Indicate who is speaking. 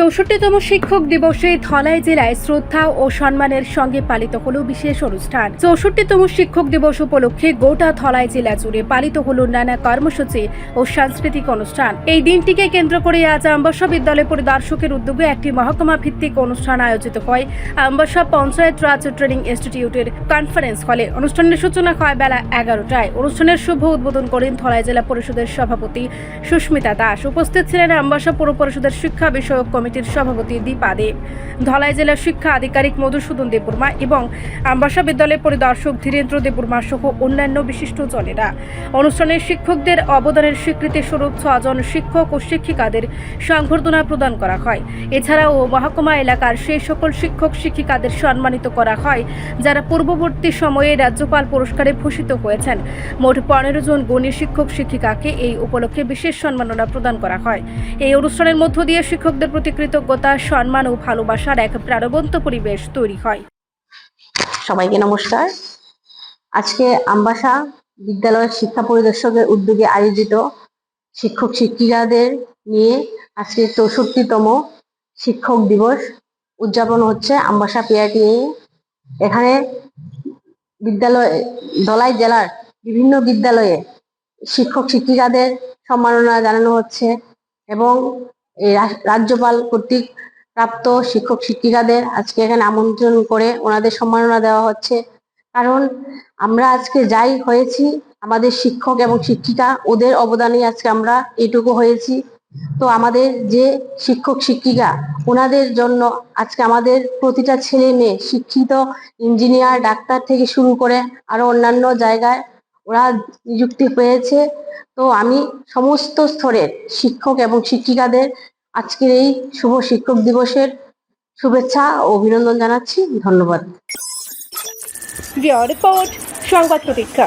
Speaker 1: চৌষট্টিতম শিক্ষক দিবসে ধলাই জেলায় শ্রদ্ধা ও সম্মানের সঙ্গে পালিত হলো বিশেষ অনুষ্ঠান। চৌষট্টিতম শিক্ষক দিবস উপলক্ষে গোটা ধলাই জেলা জুড়ে পালিত হলো নানা কর্মসূচি ও সাংস্কৃতিক অনুষ্ঠান। এই দিনটিকে কেন্দ্র করে আজ আম্বাসা বিদ্যালয় পরিদর্শকের উদ্যোগে একটি মহকুমা ভিত্তিক অনুষ্ঠান আয়োজিত হয়। আম্বাসা পঞ্চায়েত রাজ ট্রেনিং ইনস্টিটিউটের কনফারেন্স হলে অনুষ্ঠানের সূচনা হয় বেলা এগারোটায়। অনুষ্ঠানের শুভ উদ্বোধন করেন ধলাই জেলা পরিষদের সভাপতি সুস্মিতা দাস। উপস্থিত ছিলেন আম্বাসা পৌর পরিষদের শিক্ষা বিষয়ক কমিটির সভাপতি দীপা দেব। ধলাই জেলার শিক্ষা আধিকারিক মধুসূদন দেববর্মা এবং আম্বাসা বিদ্যালয়ের পরিদর্শক ধীরেন্দ্র দেববর্মা সহ অন্যান্য বিশিষ্টজনেরা অনুষ্ঠানে শিক্ষকদের অবদানের স্বীকৃতি স্বরূপ ছজন শিক্ষক ও শিক্ষিকাদের সংবর্ধনা প্রদান করা হয়। এছাড়াও মহকুমা এলাকার সেই সকল শিক্ষক শিক্ষিকাদের সম্মানিত করা হয়, যারা পূর্ববর্তী সময়ে রাজ্যপাল পুরস্কারে ভূষিত হয়েছেন। মোট পনেরো জন গণী শিক্ষক শিক্ষিকাকে এই উপলক্ষে বিশেষ সম্মাননা প্রদান করা হয়। এই অনুষ্ঠানের মধ্য দিয়ে শিক্ষকদের প্রতি কৃতজ্ঞতা, সম্মান ও ভালোবাসার এক প্রাণবন্ত পরিবেশ তৈরি হয়।
Speaker 2: সবাইকে নমস্কার। আজকে আমবাসা বিদ্যালয়ের শিক্ষা পরিদর্শকের উদ্যোগে আয়োজিত শিক্ষক শিক্ষিকাদের নিয়ে আজকে চৌষট্টিতম শিক্ষক দিবস উদযাপন হচ্ছে আমবাসা পিআরটি এখানে বিদ্যালয় ধলাই জেলার বিভিন্ন বিদ্যালয়ে শিক্ষক শিক্ষিকাদের সম্মাননা জানানো হচ্ছে এবং রাজ্যপাল কর্তৃক প্রাপ্ত শিক্ষক শিক্ষিকাদের আজকে এখানে আমন্ত্রণ করে ওনাদের সম্মাননা দেওয়া হচ্ছে। কারণ আমরা আজকে যাই হয়েছি, আমাদের শিক্ষক এবং শিক্ষিকা, ওদের অবদানে আজকে আমরা এটুকু হয়েছি। তো আমাদের যে শিক্ষক শিক্ষিকা, ওনাদের জন্য আজকে আমাদের প্রতিটা ছেলে মেয়ে, শিক্ষিত ইঞ্জিনিয়ার, ডাক্তার থেকে শুরু করে আরও অন্যান্য জায়গায় ওরা নিযুক্তি পেয়েছে। তো আমি সমস্ত স্তরের শিক্ষক এবং শিক্ষিকাদের আজকের এই শুভ শিক্ষক দিবসের শুভেচ্ছা ও অভিনন্দন জানাচ্ছি। ধন্যবাদ।
Speaker 1: রিপোর্ট, সংবাদ প্রতীক্ষা।